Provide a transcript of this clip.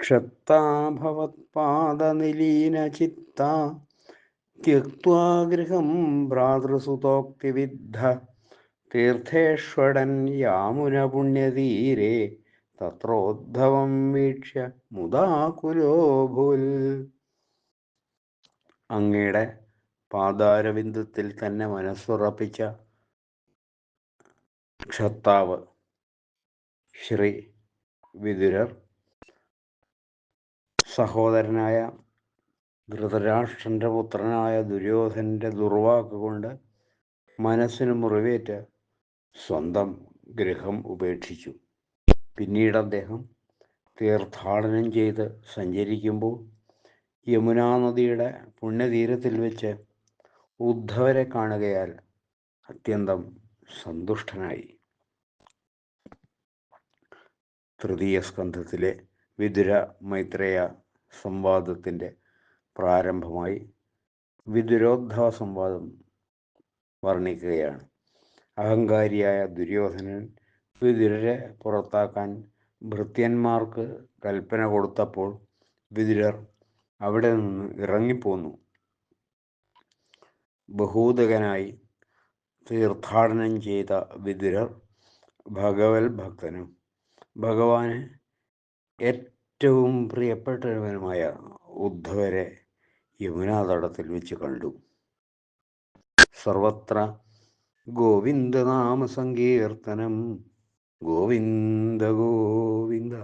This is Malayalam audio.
ക്ഷത്താഭവത്പാദനിലീനചിത്ത त्यक्त्वा गृहं भ्रातृसुतोक्तिविद्ध യാമുന പുണ്യതീരെ തത്രോദ്ധവം വീക്ഷ്യ മുദാകുലോഭുൽ അങ്ങയുടെ പാതാരബിന്ദുത്തിൽ തന്നെ മനസ്സുറപ്പിച്ച ക്ഷത്താവ് ശ്രീ വിദുരർ സഹോദരനായ ധൃതരാഷ്ട്രന്റെ പുത്രനായ ദുര്യോധനന്റെ ദുർവാക്ക് കൊണ്ട് മനസ്സിന് മുറിവേറ്റ് സ്വന്തം ഗൃഹം ഉപേക്ഷിച്ചു. പിന്നീട് അദ്ദേഹം തീർത്ഥാടനം ചെയ്ത് സഞ്ചരിക്കുമ്പോൾ യമുനാ നദിയുടെ പുണ്യതീരത്തിൽ വെച്ച് ഉദ്ധവരെ കാണുകയാൽ അത്യന്തം സന്തുഷ്ടനായി. തൃതീയ സ്കന്ധത്തിലെ വിതുര മൈത്രേയ സംവാദത്തിന്റെ പ്രാരംഭമായി വിദുരോദ്ധവ സംവാദം വർണിക്കുകയാണ്. അഹങ്കാരിയായ ദുര്യോധനൻ വിദുരരെ പുറത്താക്കാൻ ഭൃത്യന്മാർക്ക് കൽപ്പന കൊടുത്തപ്പോൾ വിദുരർ അവിടെ നിന്ന് ഇറങ്ങിപ്പോന്നു. ബഹൂതകനായി തീർത്ഥാടനം ചെയ്ത വിദുരർ ഭഗവത് ഭക്തനും ഭഗവാന് ഏറ്റവും പ്രിയപ്പെട്ടവനുമായ ഉദ്ധവരെ യമുനാതടത്തിൽ വെച്ച് കണ്ടു. സർവത്ര ഗോവിന്ദനാമ സങ്കീർത്തനം. ഗോവിന്ദ ഗോവിന്ദ.